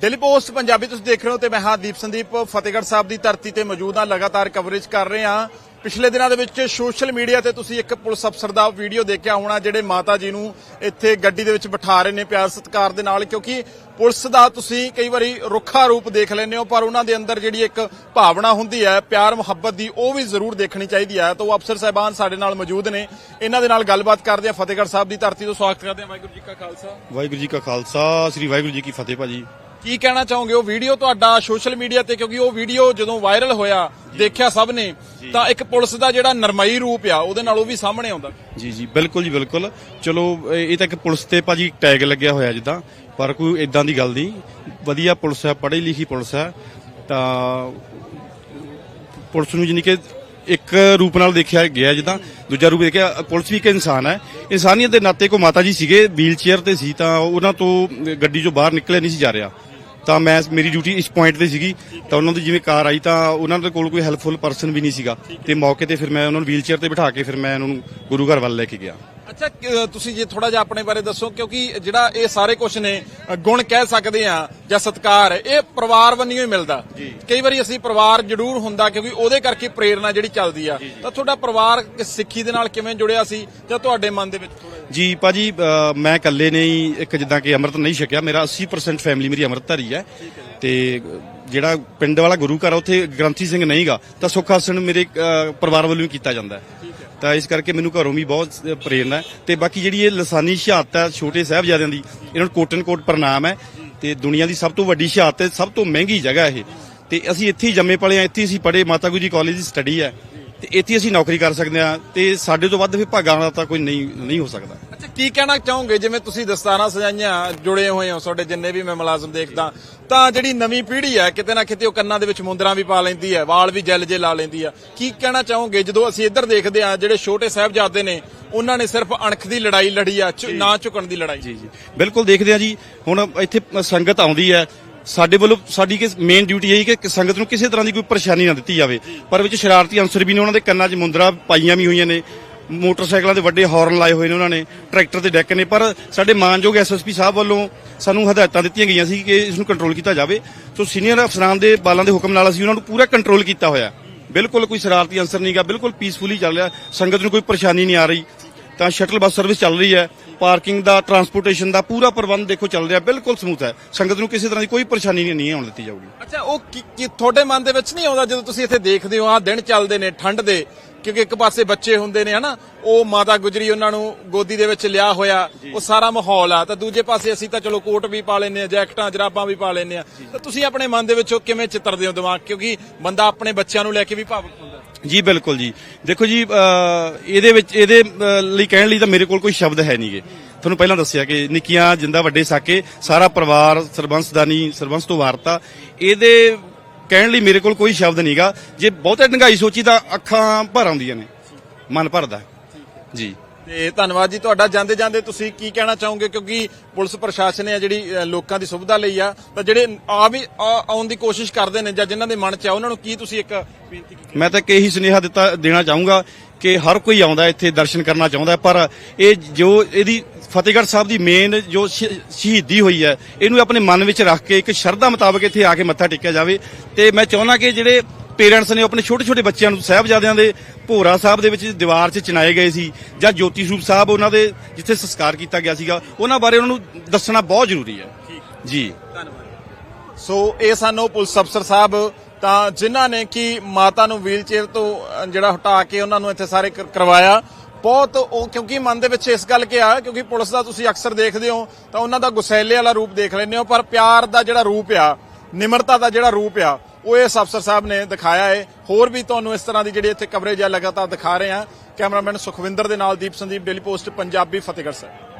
Daily post Punjabi ਤੁਸੀਂ ਦੇਖ ਰਹੇ ਹੋ ਤੇ ਮੈਂ ਹਾਂ ਦੀਪ ਸੰਦੀਪ, ਫਤਿਹਗੜ੍ਹ ਸਾਹਿਬ ਦੀ ਧਰਤੀ ਤੇ ਮੌਜੂਦ ਹਾਂ, ਲਗਾਤਾਰ ਕਵਰੇਜ ਕਰ ਰਹੇ ਹਾਂ। ਪਿਛਲੇ ਦਿਨਾਂ ਦੇ ਵਿੱਚ ਸੋਸ਼ਲ ਮੀਡੀਆ ਤੇ ਤੁਸੀਂ ਇੱਕ ਪੁਲਿਸ ਅਫਸਰ ਦਾ ਵੀਡੀਓ ਦੇਖਿਆ ਹੋਣਾ, ਜਿਹੜੇ ਮਾਤਾ ਜੀ ਨੂੰ ਇੱਥੇ ਗੱਡੀ ਦੇ ਵਿੱਚ ਬਿਠਾ ਰਹੇ ਨੇ ਪਿਆਰ ਸਤਿਕਾਰ ਦੇ ਨਾਲ, ਕਿਉਂਕਿ ਪੁਲਿਸ ਦਾ ਤੁਸੀਂ ਕਈ ਵਾਰੀ ਰੁੱਖਾ ਰੂਪ ਦੇਖ ਲੈਂਦੇ ਹੋ, ਪਰ ਉਹਨਾਂ ਦੇ ਅੰਦਰ ਜਿਹੜੀ ਇੱਕ ਭਾਵਨਾ ਹੁੰਦੀ ਹੈ, ਪਿਆਰ, ਮੁਹੱਬਤ ਦੀ, ਉਹ ਵੀ ਜ਼ਰੂਰ ਦੇਖਣੀ ਚਾਹੀਦੀ ਹੈ। ਤਾਂ ਉਹ ਅਫਸਰ ਸਾਹਿਬਾਨ ਸਾਡੇ ਨਾਲ ਮੌਜੂਦ ਨੇ। ਇਹਨਾਂ ਦੇ ਨਾਲ ਗੱਲਬਾਤ ਕਰਦੇ ਆ ਫਤਿਹਗੜ੍ਹ ਸਾਹਿਬ ਦੀ ਧਰਤੀ ਤੋਂ ਸਵਾਗਤ ਕਰਦੇ ਆ ਵਾਹਿਗੁਰੂ ਜੀ ਕਾ ਖਾਲਸਾ। ਵਾਹਿਗੁਰੂ ਜੀ ਕਾ ਖਾਲਸਾ, ਸ੍ਰੀ ਵਾਹਿਗੁਰੂ ਜੀ ਕੀ ਫਤਿਹ ਭਾਜੀ। ਕੀ ਕਹਿਣਾ ਚਾਹੋਗੇ? ਉਹ ਵੀਡੀਓ ਤੁਹਾਡਾ ਸੋਸ਼ਲ ਮੀਡੀਆ ਤੇ ਕਿਉਂਕਿ ਉਹ ਵੀਡੀਓ ਜਦੋਂ ਵਾਇਰਲ ਹੋਇਆ ਦੇਖਿਆ ਸਭ ਨੇ ਤਾਂ ਇੱਕ ਪੁਲਿਸ ਦਾ ਜਿਹੜਾ ਨਰਮਈ ਰੂਪ ਆ ਉਹਦੇ ਨਾਲ ਉਹ ਵੀ ਸਾਹਮਣੇ ਆਉਂਦਾ। ਜੀ ਜੀ ਬਿਲਕੁਲ ਜੀ ਬਿਲਕੁਲ। ਚਲੋ ਇਹ ਤਾਂ ਇੱਕ ਪੁਲਿਸ ਤੇ ਭਾਜੀ ਟੈਗ ਲੱਗਿਆ ਹੋਇਆ ਜਿੱਦਾਂ ਪਰ ਕੋਈ ਇਦਾਂ ਦੀ ਗੱਲ ਨਹੀਂ। ਵਧੀਆ ਪੁਲਿਸ ਹੈ ਪੜ੍ਹੀ ਲਿਖੀ ਪੁਲਿਸ ਹੈ ਤਾਂ ਪੁਲਿਸ ਨੂੰ ਜਾਣੀ ਕਿ ਇੱਕ ਰੂਪ ਨਾਲ ਦੇਖਿਆ ਗਿਆ ਜਿੱਦਾਂ ਦੂਜਾ ਰੂਪ ਦੇਖਿਆ ਪੁਲਿਸ ਵੀ ਇੱਕ ਇਨਸਾਨ ਹੈ ਇਨਸਾਨੀਅਤ ਦੇ ਨਾਤੇ ਕੋ ਮਾਤਾ ਜੀ ਸੀਗੇ ਵੀਲ ਚੇਅਰ ਤੇ ਸੀ ਤਾਂ ਉਹਨਾਂ ਤੋਂ ਗੱਡੀ ਚੋਂ ਬਾਹਰ ਨਿਕਲਿਆ ਨਹੀਂ ਸੀ ਜਾ ਰਿਹਾ। ਤਾਂ ਮੈਂ ਮੇਰੀ ਡਿਊਟੀ ਇਸ ਪੁਆਇੰਟ ਤੇ ਸੀਗੀ। ਤਾਂ ਉਹਨਾਂ ਦੀ ਜਿਵੇਂ ਕਾਰ ਆਈ ਤਾਂ ਉਹਨਾਂ ਦੇ ਕੋਲ ਕੋਈ ਹੈਲਪਫੁਲ ਪਰਸਨ ਵੀ ਨਹੀਂ ਸੀਗਾ। ਤੇ ਮੌਕੇ ਤੇ ਫਿਰ ਮੈਂ ਉਹਨਾਂ ਨੂੰ ਵੀਲ ਚੇਅਰ ਤੇ ਬਿਠਾ ਕੇ ਫਿਰ ਮੈਂ ਉਹਨਾਂ ਨੂੰ ਗੁਰੂ ਘਰ ਵੱਲ ਲੈ ਕੇ ਗਿਆ। ਅੱਛਾ ਤੁਸੀਂ ਜੇ ਥੋੜਾ ਜਿਹਾ ਆਪਣੇ ਬਾਰੇ ਦੱਸੋ ਕਿਉਂਕਿ ਜਿਹੜਾ ਇਹ ਸਾਰੇ ਕੁਝ ਨੇ ਗੁਣ ਕਹਿ ਸਕਦੇ ਆ ਜਾਂ ਸਤਕਾਰ ਇਹ ਪਰਿਵਾਰ ਵੱਲੋਂ ਹੀ ਮਿਲਦਾ। ਕਈ ਵਾਰੀ ਅਸੀਂ ਪਰਿਵਾਰ ਜ਼ਰੂਰ ਹੁੰਦਾ ਕਿਉਂਕਿ ਉਹਦੇ ਕਰਕੇ ਪ੍ਰੇਰਣਾ ਜਿਹੜੀ ਚੱਲਦੀ ਆ। ਤਾਂ ਤੁਹਾਡਾ ਪਰਿਵਾਰ ਸਿੱਖੀ ਦੇ ਨਾਲ ਕਿਵੇਂ ਜੁੜਿਆ ਸੀ ਜਾਂ ਤੁਹਾਡੇ ਮਨ ਦੇ ਵਿੱਚ ਜੀ ਭਾਜੀ ਅ, ਮੈਂ ਇਕੱਲੇ ਨੇ ਹੀ ਇੱਕ ਜਿੱਦਾਂ ਕਿ ਅੰਮ੍ਰਿਤ ਨਹੀਂ ਛਕਿਆ। ਮੇਰਾ 80% ਫੈਮਿਲੀ ਮੇਰੀ ਅੰਮ੍ਰਿਤਧਾਰੀ ਹੈ। ਤੇ ਜਿਹੜਾ ਪਿੰਡ ਵਾਲਾ ਗੁਰੂ ਘਰ ਉੱਥੇ ਗ੍ਰੰਥੀ ਸਿੰਘ ਨਹੀਂਗਾ ਤਾਂ ਸੁੱਖ ਆਸਣ ਮੇਰੇ ਪਰਿਵਾਰ ਵੱਲੋਂ ਹੀ ਕੀਤਾ ਜਾਂਦਾ ਹੈ। ਤਾਂ ਇਸ ਕਰਕੇ ਮੈਨੂੰ ਘਰੋਂ ਵੀ ਬਹੁਤ ਅ, ਪ੍ਰੇਰਨਾ ਹੈ। ਤੇ ਬਾਕੀ ਜਿਹੜੀ ਇਹ ਲਸਾਨੀ ਸ਼ਹਾਦਤ ਹੈ ਛੋਟੇ ਸਾਹਿਬਜ਼ਾਦਿਆਂ ਦੀ ਇਹਨਾਂ ਨੂੰ ਕੋਟਨ ਕੋਟ ਪ੍ਰਣਾਮ ਹੈ। ਤੇ ਦੁਨੀਆ ਦੀ ਸਭ ਤੋਂ ਵੱਡੀ ਸ਼ਹਾਦਤ ਹੈ ਸਭ ਤੋਂ ਮਹਿੰਗੀ ਜਗ੍ਹਾ ਇਹ। ਤੇ ਅਸੀਂ ਇੱਥੇ ਹੀ ਜੰਮੇ ਪਲੇ ਆ ਇੱਥੇ ਹੀ ਅਸੀਂ ਪੜ੍ਹੇ ਮਾਤਾ ਗੁਜਰੀ ਕਾਲਜ ਦੀ ਸਟੱਡੀ ਹੈ। ਤੇ ਇੱਥੇ ਹੀ ਅਸੀਂ ਨੌਕਰੀ ਕਰ ਸਕਦੇ ਆ ਤੇ ਸਾਡੇ ਤੋਂ ਵੱਧ ਫਿਰ ਭਾਗਾਂ ਦਾ ਤਾਂ ਕੋਈ ਨਹੀਂ ਨਹੀਂ ਹੋ ਸਕਦਾ। ਅੱਛਾ ਕੀ ਕਹਿਣਾ ਚਾਹੋਗੇ? ਜਿਵੇਂ ਤੁਸੀਂ ਦਸਤਾਰਾਂ ਸਜਾਈਆਂ ਜੁੜੇ ਹੋਏ ਹੋ ਤੁਹਾਡੇ ਜਿੰਨੇ ਵੀ ਮੈਂ ਮੁਲਾਜ਼ਮ ਦੇਖਦਾ ਤਾਂ ਜਿਹੜੀ ਨਵੀਂ ਪੀੜ੍ਹੀ ਹੈ ਕਿਤੇ ਨਾ ਕਿਤੇ ਉਹ ਕੰਨਾਂ ਦੇ ਵਿੱਚ ਮੁੰਦਰਾਂ ਵੀ ਪਾ ਲੈਂਦੀ ਹੈ ਵਾਲ ਵੀ ਜੈਲ ਜੇ ਲਾ ਲੈਂਦੀ ਆ ਕੀ ਕਹਿਣਾ ਚਾਹੋਗੇ? ਜਦੋਂ ਅਸੀਂ ਇੱਧਰ ਦੇਖਦੇ ਆ ਜਿਹੜੇ ਛੋਟੇ ਸਾਹਿਬਜ਼ਾਦੇ ਨੇ ਉਹਨਾਂ ਨੇ ਸਿਰਫ ਅਣਖ ਦੀ ਲੜਾਈ ਲੜੀ ਆ ਨਾ ਝੁਕਣ ਦੀ ਲੜਾਈ। ਜੀ ਜੀ। ਬਿਲਕੁਲ ਦੇਖਦੇ ਆ ਜੀ। ਹੁਣ ਇੱਥੇ ਸੰਗਤ ਆਉਂਦੀ ਹੈ ਸਾਡੇ ਵੱਲੋਂ ਸਾਡੀ ਕਿ ਮੇਨ ਡਿਊਟੀ ਇਹ ਹੈ ਕਿ ਸੰਗਤ ਨੂੰ ਕਿਸੇ ਤਰ੍ਹਾਂ ਦੀ ਕੋਈ ਪਰੇਸ਼ਾਨੀ ਨਾ ਦਿੱਤੀ ਜਾਵੇ। ਪਰ ਵਿੱਚ ਸ਼ਰਾਰਤੀ ਅਨਸਰ ਵੀ ਨੇ, ਉਹਨਾਂ ਦੇ ਕੰਨਾਂ 'ਚ ਮੁੰਦਰਾ ਪਾਈਆਂ ਵੀ ਹੋਈਆਂ ਨੇ। ਮੋਟਰਸਾਈਕਲਾਂ ਦੇ ਵੱਡੇ ਹਾਰਨ ਲਾਏ ਹੋਏ ਨੇ ਉਹਨਾਂ ਨੇ, ਟਰੈਕਟਰ ਦੇ ਡੈਕ ਨੇ। ਪਰ ਸਾਡੇ ਮਾਨਯੋਗ ਐਸਐਸਪੀ ਸਾਹਿਬ ਵੱਲੋਂ ਸਾਨੂੰ ਹਦਾਇਤਾਂ ਦਿੱਤੀਆਂ ਗਈਆਂ ਸੀ ਕਿ ਇਸ ਨੂੰ ਕੰਟਰੋਲ ਕੀਤਾ ਜਾਵੇ। ਸੋ ਸੀਨੀਅਰ ਅਫਸਰਾਂ ਦੇ ਬਾਲਾਂ ਦੇ ਹੁਕਮ ਨਾਲ ਅਸੀਂ ਉਹਨਾਂ ਨੂੰ ਪੂਰਾ ਕੰਟਰੋਲ ਕੀਤਾ ਹੋਇਆ। ਬਿਲਕੁਲ ਕੋਈ ਸ਼ਰਾਰਤੀ ਅੰਸਰ ਨਹੀਂਗਾ ਬਿਲਕੁਲ ਪੀਸਫੁਲੀ ਚੱਲ ਰਿਹਾ। ਸੰਗਤ ਨੂੰ ਕੋਈ ਪਰੇਸ਼ਾਨੀ ਨਹੀਂ ਆ ਰਹੀ। ਤਾਂ ਸ਼ਟਲ ਬੱਸ ਸਰਵਿਸ ਚੱਲ ਰਹੀ ਹੈ। ਪਾਰਕਿੰਗ ਦਾ ਟਰਾਂਸਪੋਰਟੇਸ਼ਨ ਦਾ ਪੂਰਾ ਪ੍ਰਬੰਧ ਦੇਖੋ ਚੱਲ ਰਿਹਾ ਬਿਲਕੁਲ ਸਮੂਥ ਹੈ। ਸੰਗਤ ਨੂੰ ਕਿਸੇ ਤਰ੍ਹਾਂ ਦੀ ਕੋਈ ਪਰੇਸ਼ਾਨੀ ਨਹੀਂ ਆਉਣ ਦਿੱਤੀ ਜਾਊਗੀ। ਅੱਛਾ ਉਹ ਕੀ ਕੀ ਤੁਹਾਡੇ ਮਨ ਦੇ ਵਿੱਚ ਨਹੀਂ ਆਉਂਦਾ ਜਦੋਂ ਤੁਸੀਂ ਇੱਥੇ ਦੇਖਦੇ ਹੋ ਆ ਦਿਨ ਚੱਲਦੇ ਨੇ ਠੰਡ ਦੇ ਕਿਉਂਕਿ ਇੱਕ ਪਾਸੇ ਬੱਚੇ ਹੁੰਦੇ ਨੇ ਹਨਾ? ਉਹ ਮਾਤਾ ਗੁਜਰੀ ਉਹਨਾਂ ਨੂੰ ਗੋਦੀ ਦੇ ਵਿੱਚ ਲਿਆ ਹੋਇਆ ਉਹ ਸਾਰਾ ਮਾਹੌਲ ਆ। ਤਾਂ ਦੂਜੇ ਪਾਸੇ ਅਸੀਂ ਤਾਂ ਚਲੋ ਕੋਟ ਵੀ ਪਾ ਲੈਨੇ ਆ ਜੈਕਟਾਂ ਜਰਾਬਾਂ ਵੀ ਪਾ ਲੈਨੇ ਆ ਤਾਂ ਤੁਸੀਂ ਆਪਣੇ ਮਨ ਦੇ ਵਿੱਚ ਉਹ ਕਿਵੇਂ ਚਿੱਤਰਦੇ ਹੋ ਦਿਮਾਗ? ਕਿਉਂਕਿ ਬੰਦਾ ਆਪਣੇ ਬੱਚਿਆਂ ਨੂੰ ਲੈ ਕੇ ਵੀ ਭਾਵੁਕ ਹੁੰਦਾ। ਜੀ ਬਿਲਕੁਲ ਜੀ। ਦੇਖੋ ਜੀ ਇਹਦੇ ਵਿੱਚ ਇਹਦੇ ਲਈ ਕਹਿਣ ਲਈ ਤਾਂ ਮੇਰੇ ਕੋਲ ਕੋਈ ਸ਼ਬਦ ਹੈ ਨਹੀਂਗੇ ਤੁਹਾਨੂੰ ਪਹਿਲਾਂ ਦੱਸਿਆ ਕਿ ਨਿੱਕੀਆਂ ਜਿੰਦਾ ਵੱਡੇ ਸਾਕੇ ਸਾਰਾ ਪਰਿਵਾਰ ਸਰਬੰਸਦਾਨੀ ਸਰਬੰਸ ਤੋਂ ਵਾਰਤਾ। ਇਹਦੇ ਕਹਿਣ ਲਈ ਮੇਰੇ ਕੋਲ ਕੋਈ ਸ਼ਬਦ ਨਹੀਂਗਾ ਜੇ ਬਹੁਤੇ ਡੰਗਾਈ ਸੋਚੀ ਤਾਂ ਅੱਖਾਂ ਭਰ ਆਉਂਦੀਆਂ ਨੇ। ਮਨ ਭਰਦਾ। ਜੀ। ਤੇ ਧੰਨਵਾਦ ਜੀ ਤੁਹਾਡਾ। ਜਾਂਦੇ ਜਾਂਦੇ ਤੁਸੀਂ ਕੀ ਕਹਿਣਾ ਚਾਹੋਗੇ? ਕਿਉਂਕਿ ਪੁਲਿਸ ਪ੍ਰਸ਼ਾਸਨ ਹੈ ਜਿਹੜੀ ਲੋਕਾਂ ਦੀ ਸੁਵਿਧਾ ਲਈ ਆ। ਤਾਂ ਜਿਹੜੇ ਆ ਵੀ, ਆ- ਆਉਣ ਦੀ ਕੋਸ਼ਿਸ਼ ਕਰਦੇ ਨੇ ਜਾਂ ਜਿਨ੍ਹਾਂ ਦੇ ਮਨ ਚ ਆ, ਉਹਨਾਂ ਨੂੰ ਕੀ ਤੁਸੀਂ ਇੱਕ ਬੇਨਤੀ ਕੀਤੀ? ਮੈਂ ਤਾਂ ਕਿ ਇਹੀ ਸੁਨੇਹਾ ਦਿੱਤਾ, ਦੇਣਾ ਚਾਹੂੰਗਾ ਕਿ ਹਰ ਕੋਈ ਆਉਂਦਾ, ਇੱਥੇ ਦਰਸ਼ਨ ਕਰਨਾ ਚਾਹੁੰਦਾ, ਪਰ ਇਹ ਜੋ ਇਹਦੀ ਫਤਿਹਗੜ੍ਹ ਸਾਹਿਬ ਦੀ ਮੇਨ ਜੋ ਸ਼ਹੀਦੀ ਹੋਈ ਹੈ, ਇਹਨੂੰ ਆਪਣੇ ਮਨ ਵਿੱਚ ਰੱਖ ਕੇ ਇੱਕ ਸ਼ਰਧਾ ਮੁਤਾਬਕ ਇੱਥੇ ਆ ਕੇ ਮੱਥਾ ਟੇਕਿਆ ਜਾਵੇ। ਤੇ ਮੈਂ ਚਾਹੁੰਦਾ ਕਿ ਜਿਹੜੇ ਪੇਰੈਂਟਸ ਨੇ ਆਪਣੇ ਛੋਟੇ ਛੋਟੇ ਬੱਚਿਆਂ ਨੂੰ ਸਾਹਿਬਜ਼ਾਦਿਆਂ ਦੇ ਭੋਰਾ ਸਾਹਿਬ ਦੇ ਵਿੱਚ ਦੀਵਾਰ 'ਚ ਚਿਣਾਏ ਗਏ ਸੀ ਜਾਂ ਜੋਤੀ ਸਰੂਪ ਸਾਹਿਬ ਉਹਨਾਂ ਦੇ ਜਿੱਥੇ ਸੰਸਕਾਰ ਕੀਤਾ ਗਿਆ ਸੀਗਾ ਉਹਨਾਂ ਬਾਰੇ ਉਹਨਾਂ ਨੂੰ ਦੱਸਣਾ ਬਹੁਤ ਜ਼ਰੂਰੀ ਹੈ। ਜੀ। ਧੰਨਵਾਦ। ਸੋ ਇਹ ਸਾਨੂੰ ਪੁਲਿਸ ਅਫਸਰ ਸਾਹਿਬ ਤਾਂ ਜਿਨ੍ਹਾਂ ਨੇ ਕਿ ਮਾਤਾ ਨੂੰ ਵੀਲ ਚੇਅਰ ਤੋਂ ਜਿਹੜਾ ਹਟਾ ਕੇ ਉਹਨਾਂ ਨੂੰ ਇੱਥੇ ਸਾਰੇ ਕਰ- ਕਰਵਾਇਆ ਬਹੁਤ ਉਹ ਕਿਉਂਕਿ ਮਨ ਦੇ ਵਿੱਚ ਇਸ ਗੱਲ ਕਿ ਆ ਕਿਉਂਕਿ ਪੁਲਿਸ ਦਾ ਤੁਸੀਂ ਅਕਸਰ ਦੇਖਦੇ ਹੋ ਤਾਂ ਉਹਨਾਂ ਦਾ ਗੁਸੈਲੇ ਵਾਲਾ ਰੂਪ ਦੇਖ ਲੈਂਦੇ ਹੋ ਪਰ ਪਿਆਰ ਦਾ ਜਿਹੜਾ ਰੂਪ ਆ ਨਿਮਰਤਾ ਦਾ ਜਿਹੜਾ ਰੂਪ ਆ ਉਹ ਇਸ ਅਫਸਰ ਸਾਹਿਬ ਨੇ ਦਿਖਾਇਆ ਹੈ। ਹੋਰ ਵੀ ਤੁਹਾਨੂੰ ਇਸ ਤਰ੍ਹਾਂ ਦੀ ਜਿਹੜੀ ਇੱਥੇ ਕਵਰੇਜ ਹੈ ਲਗਾਤਾਰ ਦਿਖਾ ਰਹੇ ਹਾਂ। ਕੈਮਰਾਮੈਨ ਸੁਖਵਿੰਦਰ ਦੇ ਨਾਲ ਦੀਪ ਸੰਦੀਪ ਡੇਲੀ ਪੋਸਟ ਪੰਜਾਬੀ, ਫਤਿਹਗੜ੍ਹ ਸਾਹਿਬ।